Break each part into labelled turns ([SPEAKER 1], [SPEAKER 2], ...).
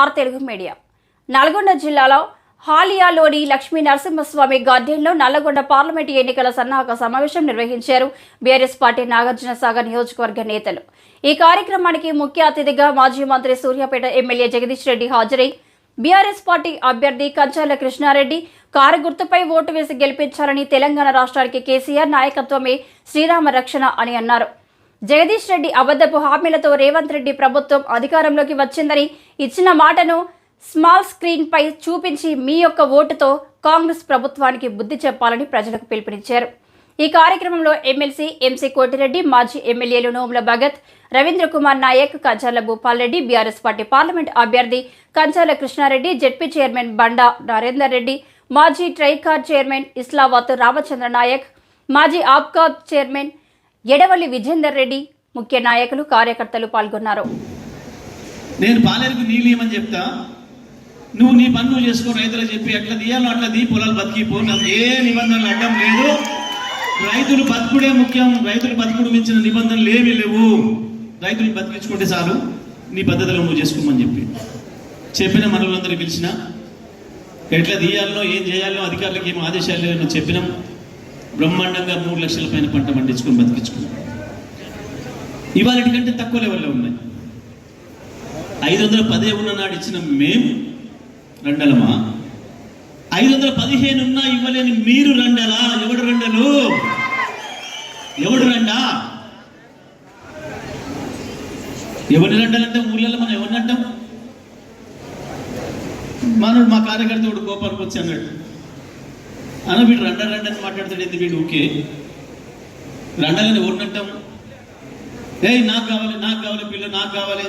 [SPEAKER 1] Are Telugu media. Nalgonda జిల్లాలో హాలియాలోని లక్ష్మీ నరసింహస్వామి గార్డెన్లో Nalgonda parliament ఎన్నికల సన్నాహక సమావేశం నిర్వహించారు బీఆర్ఎస్ పార్టీ నాగార్జున సాగర్ నియోజకవర్గ నేతలు. ఈ కార్యక్రమానికి ముఖ్య అతిథిగా మాజీ మంత్రి సూర్యాపేట ఎమ్మెల్యే జగదీష్ రెడ్డి హాజరై బీఆర్ఎస్ పార్టీ అభ్యర్థి కంచాల కృష్ణారెడ్డి కారు గుర్తుపై ఓటు వేసి గెలిపించాలని తెలంగాణ రాష్ట్రానికి కేసీఆర్ నాయకత్వమే శ్రీరామ రక్షణ అని అన్నారు. జగదీష్ రెడ్డి అబద్ధపు హామీలతో రేవంత్ రెడ్డి ప్రభుత్వం అధికారంలోకి వచ్చిందని ఇచ్చిన మాటను స్మాల్ స్క్రీన్ పై చూపించి మీ యొక్క ఓటుతో కాంగ్రెస్ ప్రభుత్వానికి బుద్ధి చెప్పాలని ప్రజలకు పిలుపునిచ్చారు. ఈ కార్యక్రమంలో ఎమ్మెల్సీ ఎంసీ కోటిరెడ్డి మాజీ ఎమ్మెల్యేలు Nomula Bhagat Ravindra Kumar Naik Kanchala Bhupal Reddy BRS party parliament అభ్యర్థి కంచాల కృష్ణారెడ్డి జెడ్పీ చైర్మన్ బండా నరేందర్ రెడ్డి మాజీ ట్రైకార్ చైర్మన్ ఇస్లావత్ రామచంద్ర నాయక్ మాజీ ఆప్కాబ్ చైర్మన్ ఎడవల్లి విజేందర్ రెడ్డి ముఖ్య నాయకులు కార్యకర్తలు పాల్గొన్నారు.
[SPEAKER 2] నేను పాలేరుకు నీళ్ళు ఇవ్వమని చెప్తా. నువ్వు నీ పని నువ్వు చేసుకో రైతులు చెప్పి అట్లా తీయాలో అట్లా తీ పొలాలు బతికిపో నాకు ఏ నిబంధనలు అడ్డం లేదు. రైతులు బతుకుడే ముఖ్యం రైతులు బతుకుడు మించిన నిబంధనలు ఏమీ లేవు. రైతులు బతికించుకుంటే చాలు. నీ పద్ధతిలో నువ్వు చేసుకోమని చెప్పి. చెప్పిన మనలందరూ పిలిచిన ఎట్లా తీయాలో ఏం చేయాలో అధికారులకు ఏం ఆదేశాలు లేవని చెప్పినాం. బ్రహ్మాండంగా మూడు లక్షల పైన పంట పండించుకొని బతికించుకున్నాం. ఇవాళ కంటే తక్కువ లెవెల్లో ఉన్నాయి. ఐదు వందల పదే ఉన్న నాడు ఇచ్చిన మేము రెండలమా? ఐదు వందల పదిహేను ఉన్నా ఇవ్వలేని మీరు రెండలా? ఎవడు రెండలు? ఎవడు రండా? ఎవరిని రెండలంటే ఊళ్ళలో మనం ఎవరిని అంటాం? మనోడు మా కార్యకర్త కోపానికి వచ్చి అన్నాడు. అన్న వీడు రండ రండి అని మాట్లాడతాడు ఎందుకు వీడు? ఓకే. రండాలని ఎవరిని ఏ ఏయ్ నాకు కావాలి నాకు కావాలి పిల్ల నాకు కావాలి.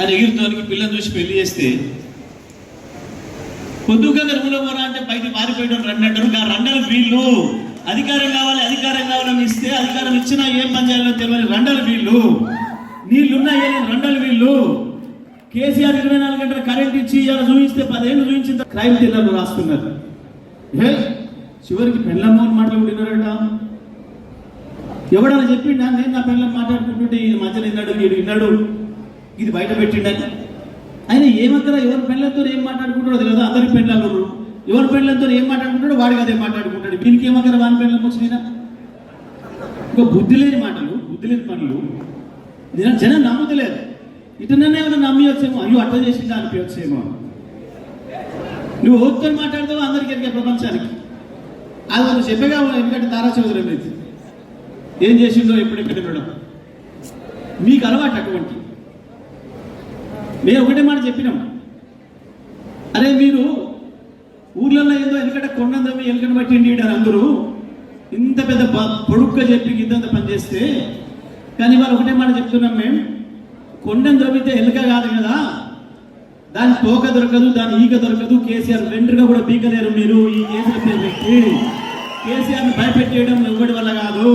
[SPEAKER 2] అని ఎగిరితోనికి పిల్లని చూసి పెళ్ళి చేస్తే పొద్దుగా గర్భంలో పోరా అంటే బయట పారిపోయడం రండి అంటారు ఆ రండలు వీళ్ళు. అధికారం కావాలి అధికారం కావాలని ఇస్తే అధికారం ఇచ్చినా ఏం పని చేయాలో తెలియని రండలు వీళ్ళు. నీళ్ళున్నా రండలు వీళ్ళు. కేసీఆర్ ఇరవై నాలుగు గంటల కరెంట్ ఇచ్చి ఇలా చూపిస్తే పదేళ్ళు చూపించిన క్రైమ్ థ్రిల్లర్లు రాస్తున్నారు. ఏ? చివరికి పెళ్ళమ్మని మాటలు విన్నారట ఎవడన్నా చెప్పిండా? నేను నా పిల్లలు మాట్లాడుకుంటుంటే ఈ మధ్యలో విన్నాడు వీడు విన్నాడు ఇది బయట పెట్టిండని ఆయన ఏమక్కరా ఎవరి పెళ్ళతో ఏం మాట్లాడుకుంటాడో తెలియదు. అందరి పెళ్ళలు ఎవరి? పెళ్ళతో ఏం మాట్లాడుకుంటాడో వాడికి అదే మాట్లాడుకుంటాడు. దీనికి ఏమక్కరా వాని పెళ్ళం వచ్చినా ఇంకా బుద్ధి లేని మాటలు బుద్ధి లేని పనులు. జనం జనం నమ్ముతలేదు ఇతననే ఏమైనా నమ్మి వచ్చేమో అయ్యో అట్లా చేసిందా అనిపించేమో నువ్వు ఓటుతో మాట్లాడతావు అందరికి ఎరిగే ప్రపంచానికి. అది నువ్వు చెప్పగా ఎందుకంటే తారా చౌదరి అనేది ఏం చేసిండో ఎప్పుడెక్కడ వినడం. మీకు అలవాటు అటువంటి. మేము ఒకటే మాట చెప్పినాం. అరే మీరు ఊర్లలో ఏదో ఎందుకంటే కొండందమ్మి ఎందుకంటే బట్టి ఇండియన్ అందరూ. ఇంత పెద్ద పొడుగ్గా చెప్పి ఇంతంత పని చేస్తే కానీ వాళ్ళు ఒకటే మాట చెప్తున్నాం మేము. కొండను ద్రవితే ఎలుక కాదు కదా. దాని తోక దొరకదు దాని ఈగ దొరకదు. కేసీఆర్ వెంట్రుగా కూడా పీకలేరు మీరు. ఈ కేసుల పేరు పెట్టి కేసీఆర్ని భయపెట్టేయడం ఎవరి వల్ల కాదు?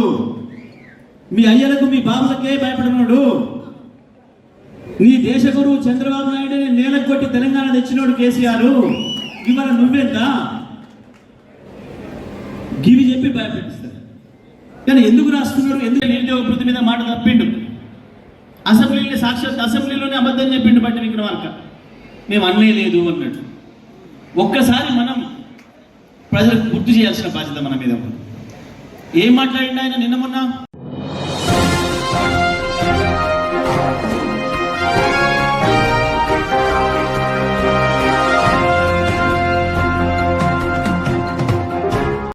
[SPEAKER 2] మీ అయ్యలకు మీ బాబులకే భయపడినాడు నీ దేశ గురువు చంద్రబాబు నాయుడు నేలకు కొట్టి తెలంగాణ తెచ్చినోడు కేసీఆర్. ఇవాళ నువ్వెంత? గివి చెప్పి భయపెట్టిస్తారు కానీ ఎందుకు రాస్తున్నారు ఎందుకు నిరుద్యోగ వృత్తి మీద మాట తప్పిండు? అసెంబ్లీని సాక్షాత్ అసెంబ్లీలోనే అబద్ధం చెప్పిండు బట్టి విక్రమార్క. మేము అన్నే లేదు అన్నట్టు ఒక్కసారి మనం ప్రజలకు గుర్తు చేయాల్సిన బాధ్యత మన మీద ఉంది. ఏం మాట్లాడిండు ఆయన నిన్న మొన్న